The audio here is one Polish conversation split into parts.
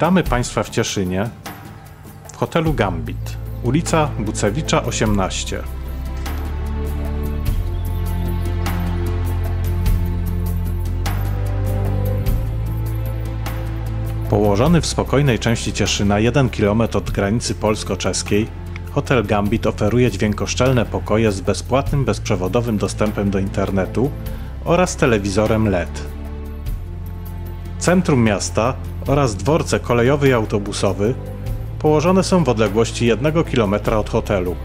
Witamy Państwa w Cieszynie, w hotelu Gambit, ulica Bucewicza 18. Położony w spokojnej części Cieszyna 1 km od granicy polsko-czeskiej, hotel Gambit oferuje dźwiękoszczelne pokoje z bezpłatnym bezprzewodowym dostępem do internetu oraz telewizorem LED. Centrum miasta oraz dworce kolejowy i autobusowy położone są w odległości 1 km od hotelu.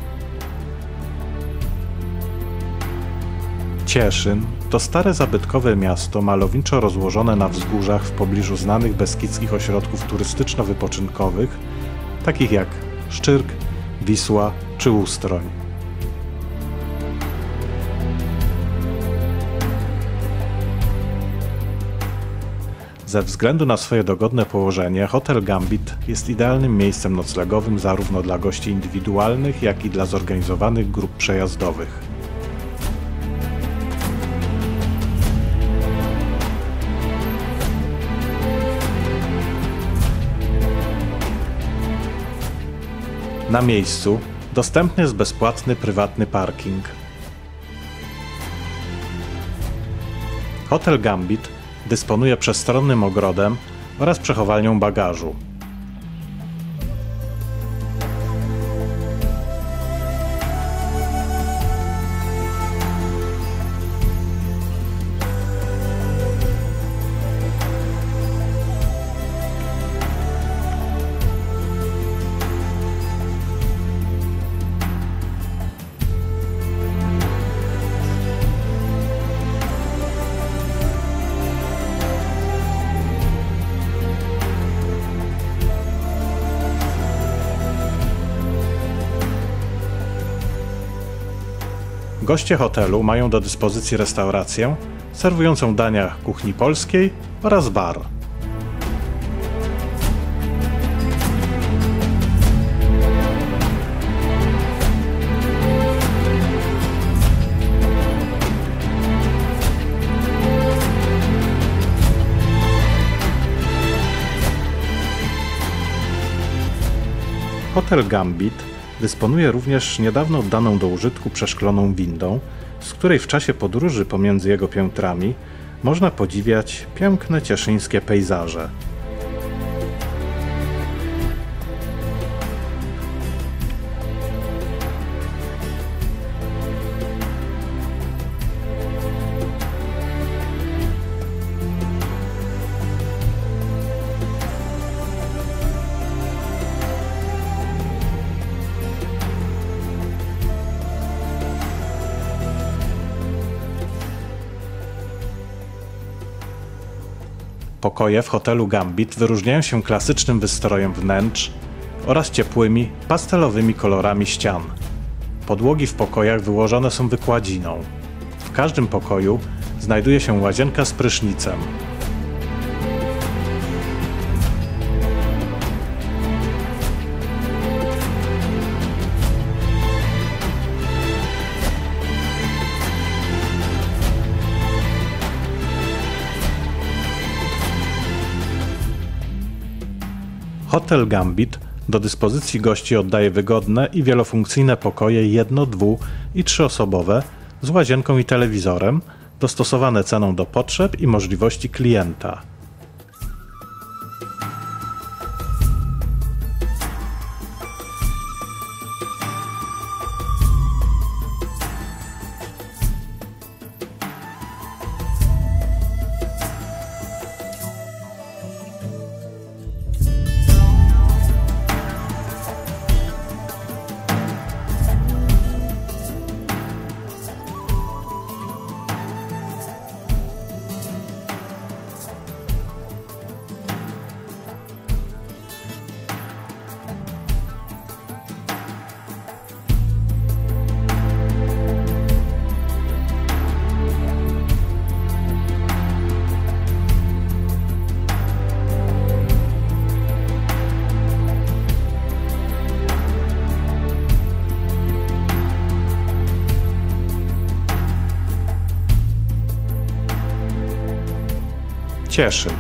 Cieszyn to stare zabytkowe miasto malowniczo rozłożone na wzgórzach w pobliżu znanych beskidzkich ośrodków turystyczno-wypoczynkowych, takich jak Szczyrk, Wisła czy Ustroń. Ze względu na swoje dogodne położenie, hotel Gambit jest idealnym miejscem noclegowym zarówno dla gości indywidualnych, jak i dla zorganizowanych grup przejazdowych. Na miejscu dostępny jest bezpłatny prywatny parking. Hotel Gambit dysponuje przestronnym ogrodem oraz przechowalnią bagażu. Goście hotelu mają do dyspozycji restaurację serwującą dania kuchni polskiej oraz bar. Hotel Gambit dysponuje również niedawno oddaną do użytku przeszkloną windą, z której w czasie podróży pomiędzy jego piętrami można podziwiać piękne cieszyńskie pejzaże. Pokoje w hotelu Gambit wyróżniają się klasycznym wystrojem wnętrz oraz ciepłymi, pastelowymi kolorami ścian. Podłogi w pokojach wyłożone są wykładziną. W każdym pokoju znajduje się łazienka z prysznicem. Hotel Gambit do dyspozycji gości oddaje wygodne i wielofunkcyjne pokoje jedno-, dwu- i trzyosobowe z łazienką i telewizorem, dostosowane ceną do potrzeb i możliwości klienta. Cieszyn,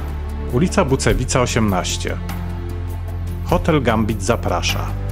ulica Bucewica 18. Hotel Gambit zaprasza.